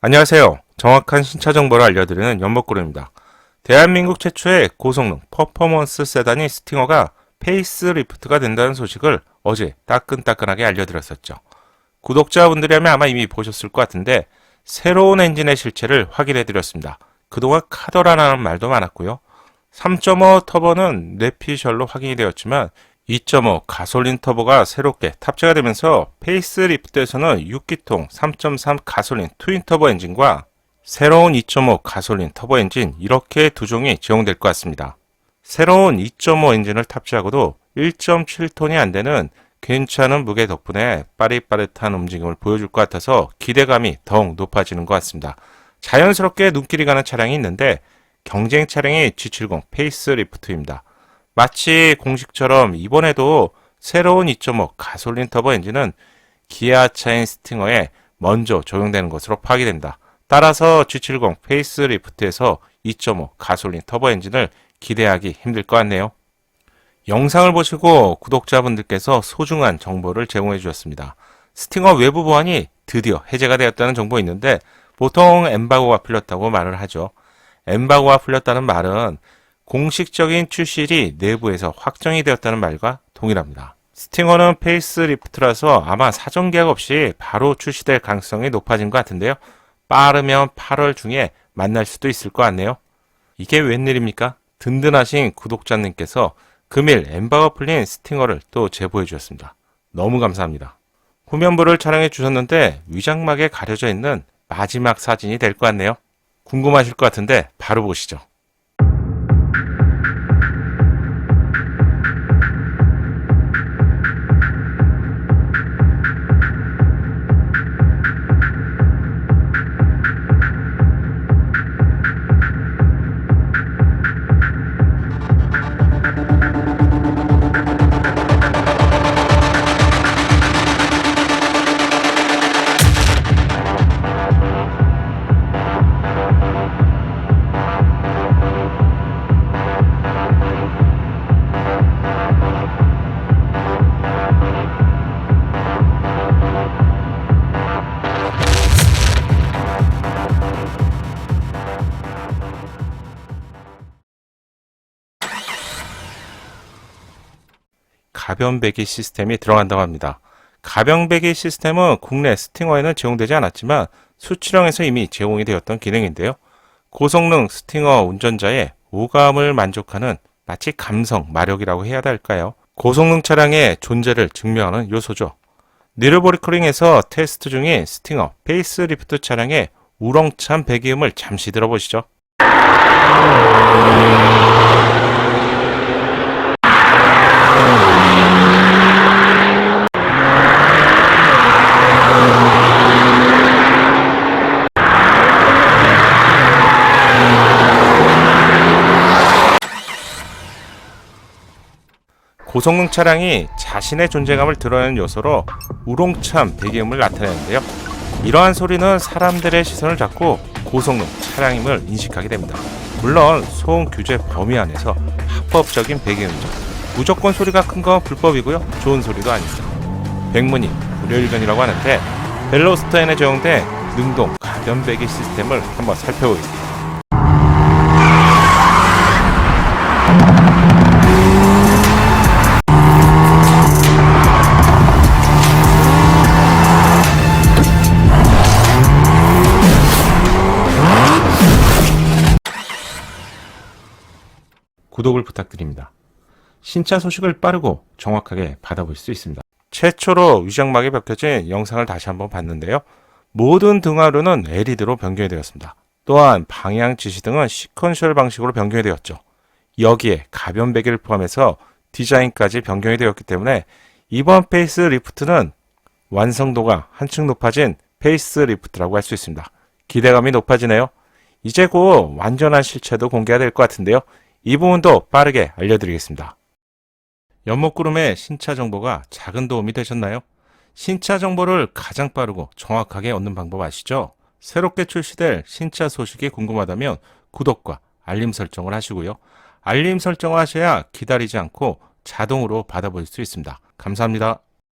안녕하세요. 정확한 신차 정보를 알려드리는 연목구름입니다. 대한민국 최초의 고성능 퍼포먼스 세단인 스팅어가 페이스 리프트가 된다는 소식을 어제 따끈따끈하게 알려드렸었죠. 구독자분들이라면 아마 이미 보셨을 것 같은데 새로운 엔진의 실체를 확인해드렸습니다. 그동안 카더라라는 말도 많았고요. 3.5 터보는 뇌피셜로 확인이 되었지만 2.5 가솔린 터보가 새롭게 탑재가 되면서 페이스리프트에서는 6기통 3.3 가솔린 트윈 터보 엔진과 새로운 2.5 가솔린 터보 엔진 이렇게 두 종이 제공될 것 같습니다. 새로운 2.5 엔진을 탑재하고도 1.7톤이 안 되는 괜찮은 무게 덕분에 빠릿빠릿한 움직임을 보여줄 것 같아서 기대감이 더욱 높아지는 것 같습니다. 자연스럽게 눈길이 가는 차량이 있는데 경쟁 차량이 G70 페이스리프트입니다. 마치 공식처럼 이번에도 새로운 2.5 가솔린 터보 엔진은 기아 차인 스팅어에 먼저 적용되는 것으로 파악됩니다. 따라서 G70 페이스리프트에서 2.5 가솔린 터보 엔진을 기대하기 힘들 것 같네요. 영상을 보시고 구독자분들께서 소중한 정보를 제공해 주셨습니다. 스팅어 외부 보안이 드디어 해제가 되었다는 정보 있는데 보통 엠바고가 풀렸다고 말을 하죠. 엠바고가 풀렸다는 말은 공식적인 출시일이 내부에서 확정이 되었다는 말과 동일합니다. 스팅어는 페이스리프트라서 아마 사전 계약 없이 바로 출시될 가능성이 높아진 것 같은데요. 빠르면 8월 중에 만날 수도 있을 것 같네요. 이게 웬일입니까? 든든하신 구독자님께서 금일 엠바가 풀린 스팅어를 또 제보해 주셨습니다. 너무 감사합니다. 후면부를 촬영해 주셨는데 위장막에 가려져 있는 마지막 사진이 될 것 같네요. 궁금하실 것 같은데 바로 보시죠. 가변 배기 시스템이 들어간다고 합니다. 가변 배기 시스템은 국내 스팅어에는 제공되지 않았지만 수출형에서 이미 제공이 되었던 기능인데요. 고성능 스팅어 운전자의 오감을 만족하는 마치 감성, 마력이라고 해야 할까요? 고성능 차량의 존재를 증명하는 요소죠. 니르보리커링에서 테스트 중인 스팅어 페이스리프트 차량의 우렁찬 배기음을 잠시 들어보시죠. 고성능 차량이 자신의 존재감을 드러내는 요소로 우롱찬 배기음을 나타내는데요. 이러한 소리는 사람들의 시선을 잡고 고성능 차량임을 인식하게 됩니다. 물론 소음 규제 범위 안에서 합법적인 배기음이죠. 무조건 소리가 큰 건 불법이고요. 좋은 소리도 아닙니다. 백문이 불여일견이라고 하는데 벨로스터엔에 적용된 능동 가변 배기 시스템을 한번 살펴보겠습니다. 구독을 부탁드립니다. 신차 소식을 빠르고 정확하게 받아볼 수 있습니다. 최초로 위장막이 벗겨진 영상을 다시 한번 봤는데요. 모든 등하로는 LED로 변경이 되었습니다. 또한 방향 지시등은 시퀀셜 방식으로 변경이 되었죠. 여기에 가변 배기를 포함해서 디자인까지 변경이 되었기 때문에 이번 페이스 리프트는 완성도가 한층 높아진 페이스 리프트라고 할 수 있습니다. 기대감이 높아지네요. 이제 곧 완전한 실체도 공개가 될 것 같은데요. 이 부분도 빠르게 알려드리겠습니다. 연목구름의 신차 정보가 작은 도움이 되셨나요? 신차 정보를 가장 빠르고 정확하게 얻는 방법 아시죠? 새롭게 출시될 신차 소식이 궁금하다면 구독과 알림 설정을 하시고요. 알림 설정을 하셔야 기다리지 않고 자동으로 받아볼 수 있습니다. 감사합니다.